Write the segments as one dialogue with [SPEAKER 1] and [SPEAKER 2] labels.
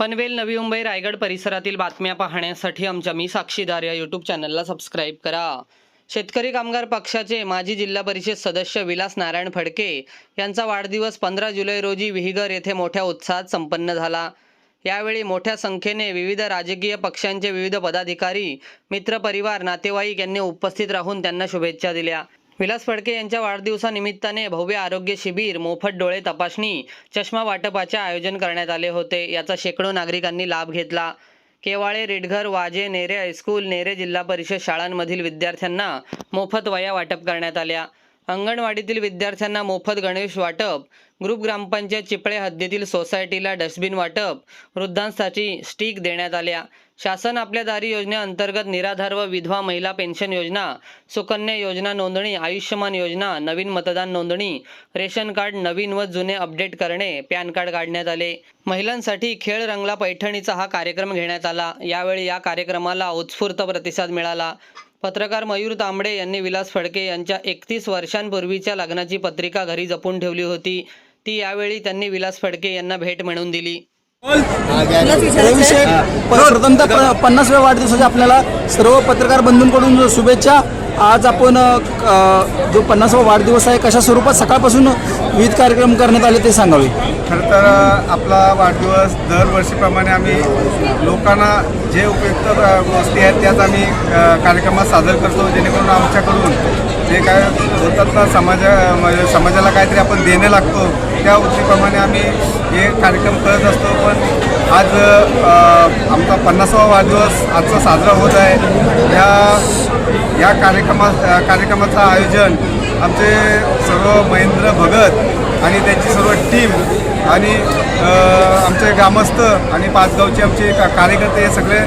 [SPEAKER 1] पनवेल नवी मुंबई रायगड परिसरातील बातम्या पाहण्यासाठी आमच्या मी साक्षीदार या यूट्यूब चॅनलला सबस्क्राईब करा. शेतकरी कामगार पक्षाचे माजी जिल्हा परिषद सदस्य विलास नारायण फडके यांचा वाढदिवस पंधरा जुलै रोजी विहिगर येथे मोठ्या उत्साहात संपन्न झाला. यावेळी मोठ्या संख्येने विविध राजकीय पक्षांचे विविध पदाधिकारी मित्रपरिवार नातेवाईक यांनी उपस्थित राहून त्यांना शुभेच्छा दिल्या. विलास फडके यांच्या वाढदिवसानिमित्ताने भव्य आरोग्य शिबिर मोफत डोळे तपासणी चष्मा वाटपाचे आयोजन करण्यात आले होते. याचा शेकडो नागरिकांनी लाभ घेतला. केवाळे रेडघर वाजे नेरे हायस्कूल नेरे जिल्हा परिषद शाळांमधील विद्यार्थ्यांना मोफत वया वाटप करण्यात आल्या. अंगणवाडीतील विद्यार्थ्यांना मोफत गणेश वाटप ग्रुप ग्रामपंचायत चिपळे हद्दीतील सोसायटीला डस्टबिन वाटप वृद्धांसाठी स्टिक देण्यात आल्या. शासन आपल्या दारी योजनेअंतर्गत निराधार व विधवा महिला पेन्शन योजना सुकन्या योजना नोंदणी आयुष्यमान योजना नवीन मतदान नोंदणी रेशन कार्ड नवीन व जुने अपडेट करणे पॅन कार्ड काढण्यात आले. महिलांसाठी खेळ रंगला पैठणीचा हा कार्यक्रम घेण्यात आला. यावेळी या कार्यक्रमाला उत्स्फूर्त प्रतिसाद मिळाला. पत्रकार मयूर तांबडे यांनी विलास फडके यांच्या एकतीस वर्षांपूर्वीच्या लग्नाची पत्रिका घरी जपून ठेवली होती. ती यावेळी त्यांनी विलास फडके यांना भेट म्हणून दिली.
[SPEAKER 2] याविषयी स्वतंत्र प- पन्नासव्या वाढदिवसाच्या आपल्याला सर्व पत्रकार बंधूंकडून शुभेच्छा. आज आपण जो पन्नासावा वाढदिवस आहे कशा स्वरूपात सकाळपासून विविध कार्यक्रम करण्यात आले ते सांगावे.
[SPEAKER 3] खरं तर आपला वाढदिवस दरवर्षीप्रमाणे आम्ही लोकांना जे उपयुक्त गोष्टी आहेत त्याच आम्ही कार्यक्रमात सादर करतो जेणेकरून आमच्याकडून जे काय होतात ना समाजा म्हणजे समाजाला काहीतरी आपण देणे लागतो त्या वृत्तीप्रमाणे आम्ही हे कार्यक्रम करत असतो. पण आज आमचा पन्नासावा वाढदिवस आजचा साजरा होत आहे. या या कार्यक्रमा कार्यक्रमाचं आयोजन आमचे सर्व महेंद्र भगत आणि त्यांची सर्व आणि आमचे ग्रामस्थ आणि पाचगावचे आमचे का कार्यकर्ते हे सगळे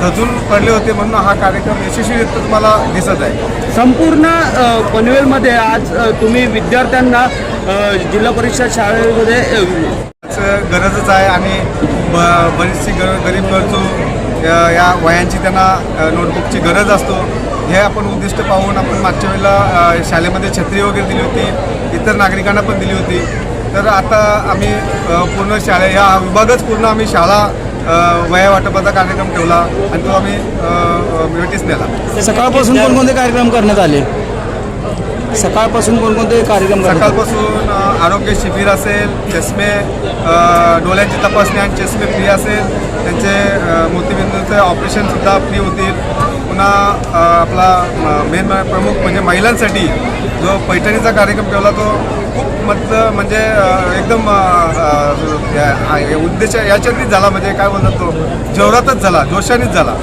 [SPEAKER 3] धजून पडले होते म्हणून हा कार्यक्रम यशस्वीरित्या तुम्हाला दिसत आहे.
[SPEAKER 2] संपूर्ण पनवेलमध्ये आज तुम्ही विद्यार्थ्यांना जिल्हा परिषद शाळेमध्ये
[SPEAKER 3] गरजच आहे आणि ब बरीचशी गर गरीब गरजू या वयांची त्यांना नोटबुकची गरज असतो. हे आपण उद्दिष्ट पाहून आपण मागच्या वेळेला शाळेमध्ये छत्री वगैरे दिली होती इतर नागरिकांना पण दिली होती. तर आता आम्ही पूर्ण शाळे या विभागच पूर्ण आम्ही शाळा वया वाटपाचा कार्यक्रम ठेवला आणि तो आम्ही नोटीस नेला.
[SPEAKER 2] सकाळपासून कोणकोणते कार्यक्रम करण्यात आले? सकाळपासून कोणकोणते कार्यक्रम?
[SPEAKER 3] सकाळपासून आरोग्य शिबिर असेल चष्मे डोळ्यांची तपासणी आणि चष्मे फ्री असेल. त्यांचे मोतीबिंदूचे ऑपरेशनसुद्धा फ्री होतील. अ, आपला मेन प्रमुख म्हणजे महिलांसाठी जो पैठणीचा कार्यक्रम ठेवला तो खूप मत म्हणजे एकदम उद्देश याच्यातच झाला. म्हणजे काय बोलतात तो? जोरातच झाला जोशानेच झाला.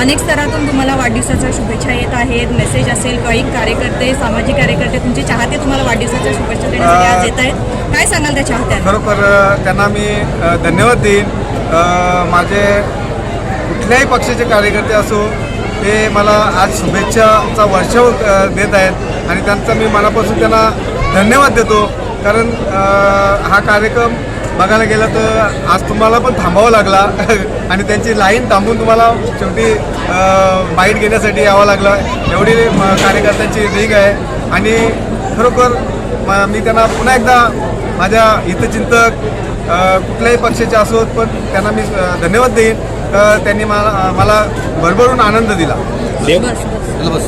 [SPEAKER 4] अनेक स्तरातून तुम्हाला वाढदिवसाच्या शुभेच्छा येत आहेत. मेसेज असेल काही कार्यकर्ते सामाजिक कार्यकर्ते तुमचे चाहते तुम्हाला वाढदिवसाच्या शुभेच्छा देण्यासाठी आज येत आहेत. काय सांगाल त्या चाहत्यांना?
[SPEAKER 3] खरोखर त्यांना मी धन्यवाद देईन. माझे कुठल्याही पक्षाचे कार्यकर्ते असो ते मला आज शुभेच्छाचा वर्षाव देत आहेत. आणि त्यांचा मी मनापासून त्यांना धन्यवाद देतो. कारण हा कार्यक्रम बघायला गेलं तर आज तुम्हाला पण थांबावं लागला. आणि त्यांची लाईन थांबून तुम्हाला शेवटी बाईट घेण्यासाठी यावं लागलं. एवढी म, कार्यकर्त्यांची रिंग आहे. आणि खरोखर मी त्यांना पुन्हा एकदा माझ्या हितचिंतक कुठल्याही पक्षाचे असोत पण त्यांना मी धन्यवाद देईन. त्यांनी मला मला भरभरून आनंद दिला.
[SPEAKER 4] बस.